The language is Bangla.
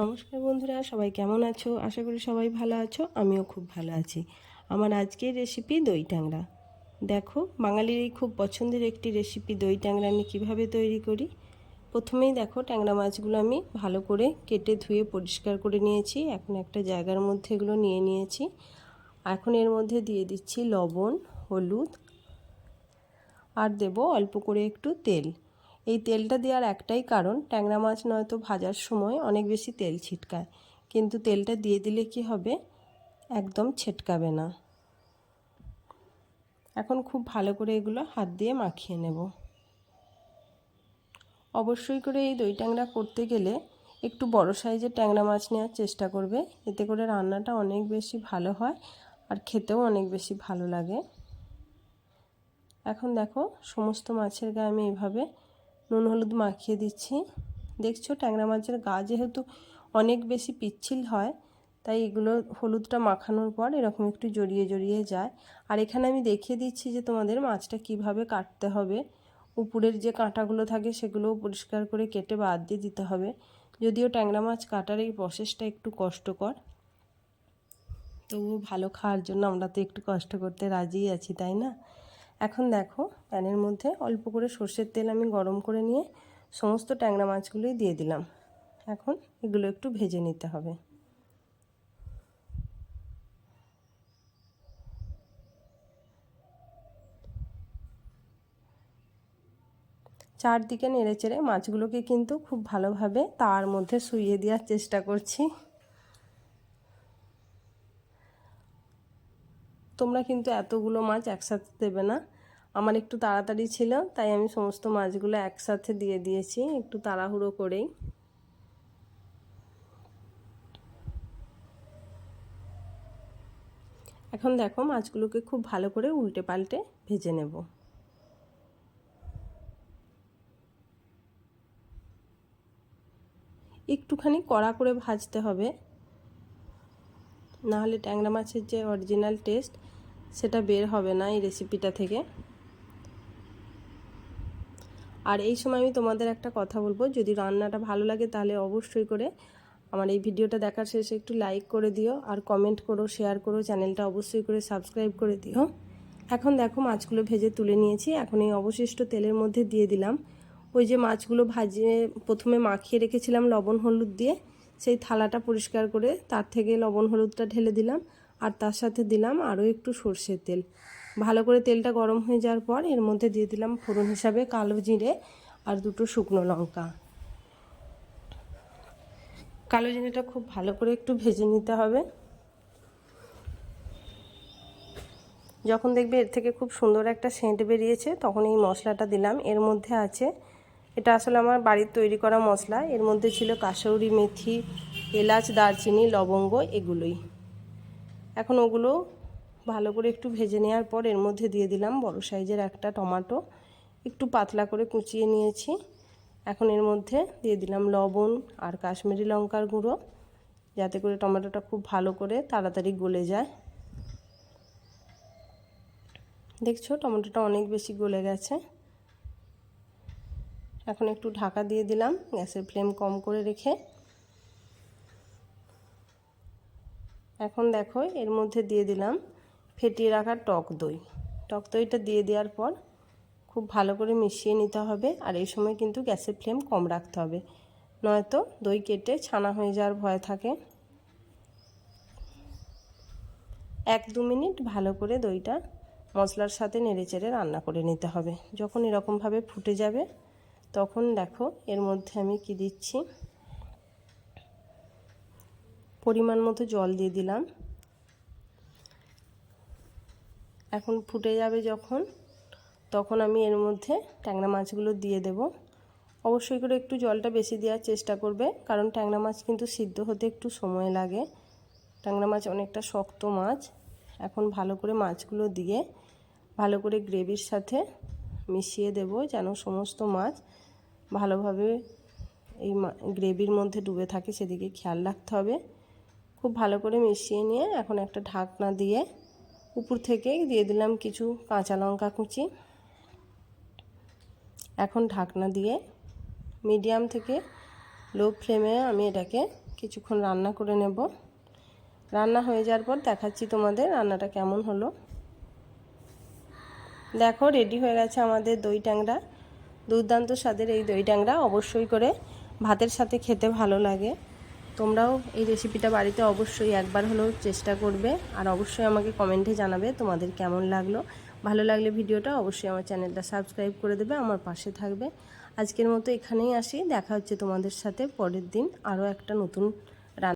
নমস্কার বন্ধুরা, সবাই কেমন আছো? আশা করি সবাই ভালো আছো, আমিও খুব ভালো আছি। আমার আজকের রেসিপি দই ট্যাংরা। দেখো, বাঙালির এই খুব পছন্দের একটি রেসিপি দই ট্যাংরা আমি কীভাবে তৈরি করি। প্রথমেই দেখো, ট্যাংরা মাছগুলো আমি ভালো করে কেটে ধুয়ে পরিষ্কার করে নিয়েছি। এখন একটা জায়গার মধ্যে এগুলো নিয়ে নিয়েছি। এখন এর মধ্যে দিয়ে দিচ্ছি লবণ, হলুদ, আর দেব অল্প করে একটু তেল। এই তেলটা দেওয়ার একটাই কারণ, ট্যাংরা মাছ নয়তো ভাজার সময় অনেক বেশি তেল ছিটকায়। কিন্তু তেলটা দিয়ে দিলে কি হবে? একদম ছিটকাবে না। এখন খুব ভালো করে এগুলো হাত দিয়ে মাখিয়ে নেব। অবশ্যই করে এই দই ট্যাংরা করতে গেলে একটু বড় সাইজের ট্যাংরা মাছ নেওয়ার চেষ্টা করবে। এতে করে রান্নাটা অনেক বেশি ভালো হয় আর খেতেও অনেক বেশি ভালো লাগে। এখন দেখো, সমস্ত মাছের গায়ে আমি এইভাবে নুন, হলুদ মাখিয়ে দিচ্ছি। দেখছ ট্যাংরা মাছের গা যেহেতু অনেক বেশি পিচ্ছিল হয়, তাই এগুলো হলুদটা মাখানোর পর এরকম একটু জড়িয়ে জড়িয়ে যায়। আর এখানে আমি দেখিয়ে দিচ্ছি যে তোমাদের মাছটা কীভাবে কাটতে হবে। উপরের যে কাঁটাগুলো থাকে সেগুলোও পরিষ্কার করে কেটে বাদ দিয়ে দিতে হবে। যদিও ট্যাংরা মাছ কাটার এই প্রসেসটা একটু কষ্টকর, তবুও ভালো খাওয়ার জন্য আমরা তো একটু কষ্ট করতে রাজিই আছি, তাই না? এখন দেখো প্যানের মধ্যে অল্প করে সর্ষের তেল আমি গরম করে নিয়ে সমস্ত ট্যাংরা মাছগুলোই দিয়ে দিলাম। এখন এগুলো একটু ভেজে নিতে হবে। চারদিকে নেড়ে চেড়ে মাছগুলোকে কিন্তু খুব ভালোভাবে তার মধ্যে শুইয়ে দেওয়ার চেষ্টা করছি। তোমরা কিন্তু এতগুলো মাছ একসাথে দেবে না। আমার একটু তাড়াতাড়ি ছিল, তাই আমি সমস্ত মাছগুলো একসাথে দিয়ে দিয়েছি, একটু তাড়াহুড়ো করেই। এখন দেখো মাছগুলোকে খুব ভালো করে উল্টে পাল্টে ভেজে নেব। একটুখানি কড়া করে ভাজতে হবে। নাহলে ট্যাংরা মাছের যে অরিজিনাল টেস্ট সেটা বের হবে না এই রেসিপিটা থেকে। আর এই সময় আমি তোমাদের একটা কথা বলব, যদি রান্নাটা ভালো লাগে তাহলে অবশ্যই করে আমার এই ভিডিওটা দেখার শেষে একটু লাইক করে দিও, আর কমেন্ট করো শেয়ার করো চ্যানেলটা অবশ্যই করে সাবস্ক্রাইব করে দিও। এখন দেখো মাছগুলো ভেজে তুলে নিয়েছি, এখন এই অবশিষ্ট তেলের মধ্যে দিয়ে দিলাম। ওই যে মাছগুলো ভাজিয়ে প্রথমে মাখিয়ে রেখেছিলাম লবণ, হলুদ দিয়ে। সেই থালাটা পরিষ্কার করে তার থেকে লবণ হলুদটা ঢেলে দিলাম আর তার সাথে দিলাম আরও একটু সর্ষের তেল। ভালো করে তেলটা গরম হয়ে যাওয়ার পর এর মধ্যে দিয়ে দিলাম ফোড়ন হিসাবে কালো জিরে আর দুটো শুকনো লঙ্কা। কালো জিরেটা খুব ভালো করে একটু ভেজে নিতে হবে। যখন দেখবে এর থেকে খুব সুন্দর একটা সেন্ট বেরিয়েছে, তখন এই মশলাটা দিলাম। এর মধ্যে আছে এটা আসলে আমার বাড়ির তৈরি করা মশলা। এর মধ্যে ছিল কাসৌরি মেথি, এলাচ, দারচিনি, লবঙ্গ এগুলোই। এখন ওগুলো ভালো করে একটু ভেজে নেওয়ার পর এর মধ্যে দিয়ে দিলাম বড় সাইজের একটা টমাটো। একটু পাতলা করে কুচিয়ে নিয়েছি। এখন এর মধ্যে দিয়ে দিলাম লবণ আর কাশ্মীরি লঙ্কার গুঁড়ো, যাতে করে টমেটোটা খুব ভালো করে তাড়াতাড়ি গলে যায়। দেখছ, টমেটোটা অনেক বেশি গলে গেছে। এখন একটু ঢাকা দিয়ে দিলাম, গ্যাসের ফ্লেম কম করে রেখে। এখন দেখো, এর মধ্যে দিয়ে দিলাম ফেটিয়ে রাখা টক দই। টক দইটা দিয়ে দেওয়ার পর খুব ভালো করে মিশিয়ে নিতে হবে আর এই সময় কিন্তু গ্যাসের ফ্লেম কম রাখতে হবে। নয়তো দই কেটে ছানা হয়ে যাওয়ার ভয় থাকে। এক দু মিনিট ভালো করে দইটা মশলার সাথে নেড়ে চেড়ে রান্না করে নিতে হবে। যখন এরকমভাবে ফুটে যাবে তখন দেখো এর মধ্যে আমি কি দিচ্ছি? পরিমাণ মতো জল দিয়ে দিলাম। এখন ফুটে যাবে যখন, তখন আমি এর মধ্যে ট্যাংরা মাছগুলো দিয়ে দেব। অবশ্যই করে একটু জলটা বেশি দেওয়ার চেষ্টা করবে, কারণ ট্যাংরা মাছ কিন্তু সিদ্ধ হতে একটু সময় লাগে। ট্যাংরা মাছ অনেকটা শক্ত মাছ। এখন ভালো করে মাছগুলো দিয়ে, ভালো করে গ্রেভির সাথে মিশিয়ে দেব যেন সমস্ত মাছ ভালোভাবে এই গ্রেভির মধ্যে ডুবে থাকে, সেদিকে খেয়াল রাখতে হবে। খুব ভালো করে মিশিয়ে নিয়ে এখন একটা ঢাকনা দিয়ে উপর থেকে দিয়ে দিলাম কিছু কাঁচা লঙ্কা কুচি। এখন ঢাকনা দিয়ে মিডিয়াম থেকে লো ফ্লেমে আমি এটাকে কিছুক্ষণ রান্না করে নেব। রান্না হয়ে যাওয়ার পর দেখাচ্ছি তোমাদের রান্নাটা কেমন হলো। দেখো রেডি হয়ে গেছে আমাদের দই ট্যাংরা। দুর্দান্ত স্বাদের এই দই ট্যাংরা, অবশ্যই করে ভাতের সাথে খেতে ভালো লাগে। তোমরাও এই রেসিপিটা বাড়িতে অবশ্যই একবার হলেও চেষ্টা করবে আর অবশ্যই আমাকে কমেন্টে জানাবে তোমাদের কেমন লাগল। ভালো লাগলে ভিডিওটা অবশ্যই আমার চ্যানেলটা সাবস্ক্রাইব করে দেবে, আমার পাশে থাকবে। আজকের মতো এখানেই আসি, দেখা হচ্ছে তোমাদের সাথে পরের দিন আরও একটা নতুন